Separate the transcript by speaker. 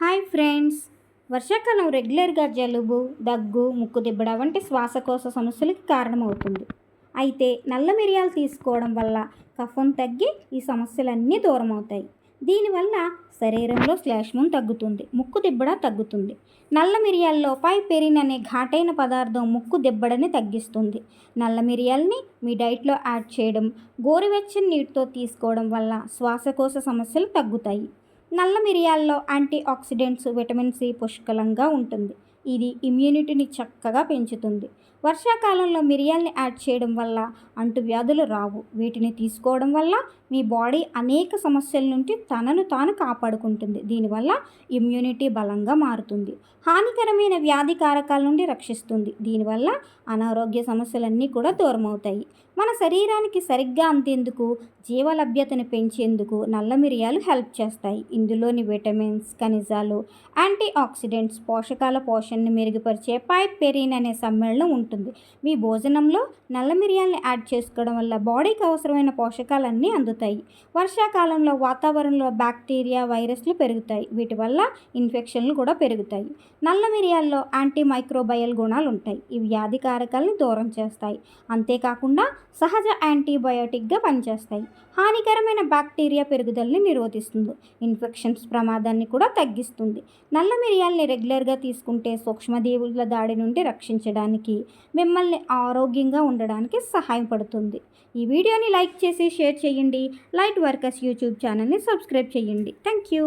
Speaker 1: Hi friends. వర్షాకాలం రెగ్యులర్గా జలుబు దగ్గు ముక్కు దిబ్బడ వంటి శ్వాసకోశ సమస్యలకు కారణమవుతుంది. అయితే నల్ల మిరియాలు తీసుకోవడం వల్ల కఫం తగ్గి ఈ సమస్యలన్నీ దూరం అవుతాయి దీనివల్ల శరీరంలో శ్లేష్మం తగ్గుతుంది ముక్కు దిబ్బడ తగ్గుతుంది. నల్ల మిరియాల్లో పైపెరిన్ అనే ఘాటైన పదార్థం ముక్కు దిబ్బడని తగ్గిస్తుంది. నల్ల మిరియాల్ని మీ డైట్లో యాడ్ చేయడం గోరువెచ్చని నీటితో తీసుకోవడం వల్ల శ్వాసకోశ సమస్యలు తగ్గుతాయి. నల్ల మిరియాల్లో యాంటీ ఆక్సిడెంట్స్ విటమిన్ సి పుష్కలంగా ఉంటుంది. ఇది ఇమ్యూనిటీని చక్కగా పెంచుతుంది. వర్షాకాలంలో మిరియాల్ని యాడ్ చేయడం వల్ల అంటువ్యాధులు రావు. వీటిని తీసుకోవడం వల్ల మీ బాడీ అనేక సమస్యల నుండి తనను తాను కాపాడుకుంటుంది. దీనివల్ల ఇమ్యూనిటీ బలంగా మారుతుంది. హానికరమైన వ్యాధి కారకాల నుండి రక్షిస్తుంది. దీనివల్ల అనారోగ్య సమస్యలన్నీ కూడా దూరమవుతాయి. మన శరీరానికి సరిగ్గా అందేందుకు జీవలభ్యతను పెంచేందుకు నల్ల మిరియాలు హెల్ప్ చేస్తాయి. ఇందులోని విటమిన్స్ ఖనిజాలు యాంటీ ఆక్సిడెంట్స్ పోషకాల పోషణని మెరుగుపరిచే పైపెరిన్ అనే సమ్మేళనం ఉంటుంది. మీ భోజనంలో నల్ల మిరియాలని యాడ్ చేసుకోవడం వల్ల బాడీకి అవసరమైన పోషకాలన్నీ అందుతాయి. వర్షాకాలంలో వాతావరణంలో బ్యాక్టీరియా వైరస్లు పెరుగుతాయి. వీటి వల్ల ఇన్ఫెక్షన్లు కూడా పెరుగుతాయి. నల్ల మిరియాల్లో యాంటీ మైక్రోబయల్ గుణాలు ఉంటాయి. ఇవి వ్యాధి కారకాలను దూరం చేస్తాయి. అంతేకాకుండా సహజ యాంటీబయోటిక్గా పనిచేస్తాయి. హానికరమైన బ్యాక్టీరియా పెరుగుదలని నిరోధిస్తుంది. ఇన్ఫెక్షన్స్ ప్రమాదాన్ని కూడా తగ్గిస్తుంది. నల్ల మిరియాల్ని రెగ్యులర్గా తీసుకుంటే సూక్ష్మదేవుల దాడి నుండి రక్షించడానికి మిమ్మల్ని ఆరోగ్యంగా ఉండడానికి సహాయపడుతుంది ఈ వీడియోని లైక్ చేసి షేర్ చేయండి. లైట్ వర్కర్స్ యూట్యూబ్ ఛానల్ని సబ్స్క్రైబ్ చేయండి. Thank you